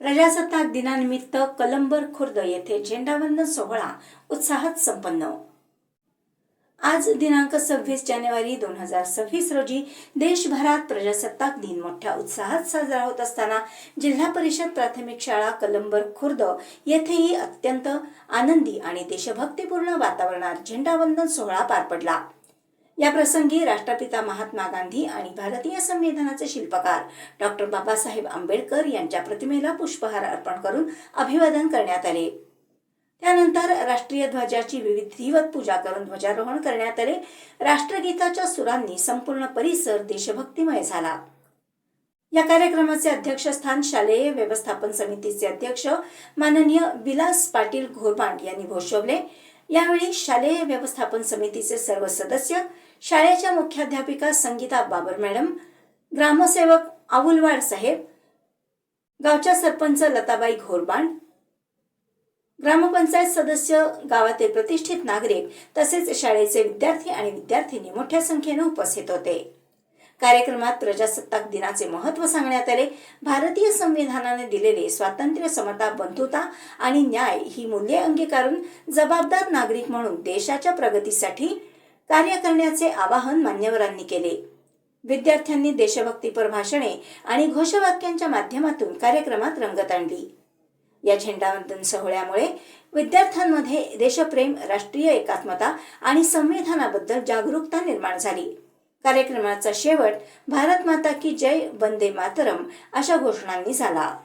प्रजासत्ताक दिनानिमित्त कलंबर खुर्द येथे झेंडावंदन सोहळा उत्साहात संपन्न. आज दिनांक सव्वीस जानेवारी दोन हजार सव्वीस रोजी देशभरात प्रजासत्ताक दिन मोठ्या उत्साहात साजरा होत असताना जिल्हा परिषद प्राथमिक शाळा कलंबर खुर्द येथेही अत्यंत आनंदी आणि देशभक्तीपूर्ण वातावरणात झेंडावंदन सोहळा पार पडला. या प्रसंगी राष्ट्रपिता महात्मा गांधी आणि भारतीय संविधानाचे शिल्पकार डॉक्टर बाबासाहेब आंबेडकर यांच्या प्रतिमेला पुष्पहार अर्पण करून अभिवादन करण्यात आले. त्यानंतर राष्ट्रीय ध्वजाची विधिवत पूजा करून ध्वजारोहण करण्यात आले. राष्ट्रगीताच्या सुरांनी संपूर्ण परिसर देशभक्तिमय झाला. या कार्यक्रमाचे अध्यक्षस्थान शालेय व्यवस्थापन समितीचे अध्यक्ष माननीय विलास पाटील घोरबांड यांनी भूषवले. यावेळी शालेय व्यवस्थापन समितीचे सर्व सदस्य शाळेच्या मुख्याध्यापिका संगीता बाबर मॅडम ग्रामसेवक आऊलवाड साहेब गावच्या सरपंच लताबाई घोरबाण ग्रामपंचायत सदस्य गावातील प्रतिष्ठित नागरिक तसेच शाळेचे विद्यार्थी आणि विद्यार्थिनी मोठ्या संख्येने उपस्थित होते. कार्यक्रमात प्रजासत्ताक दिनाचे महत्त्व सांगण्यात आले. भारतीय संविधानाने दिलेले स्वातंत्र्य समता बंधुता आणि न्याय ही मूल्ये अंगीकारून जबाबदार नागरिक म्हणून देशाच्या प्रगतीसाठी कार्य करण्याचे आवाहन मान्यवरांनी केले. विद्यार्थ्यांनी देशभक्तीपर भाषणे आणि घोषवाक्यांच्या माध्यमातून कार्यक्रमात रंगत आणली. या झेंडावंदन सोहळ्यामुळे विद्यार्थ्यांमध्ये देशप्रेम राष्ट्रीय एकात्मता आणि संविधानाबद्दल जागरूकता निर्माण झाली. कार्यक्रमाचा शेवट भारत माता की जय वंदे मातरम अशा घोषणांनी झाला.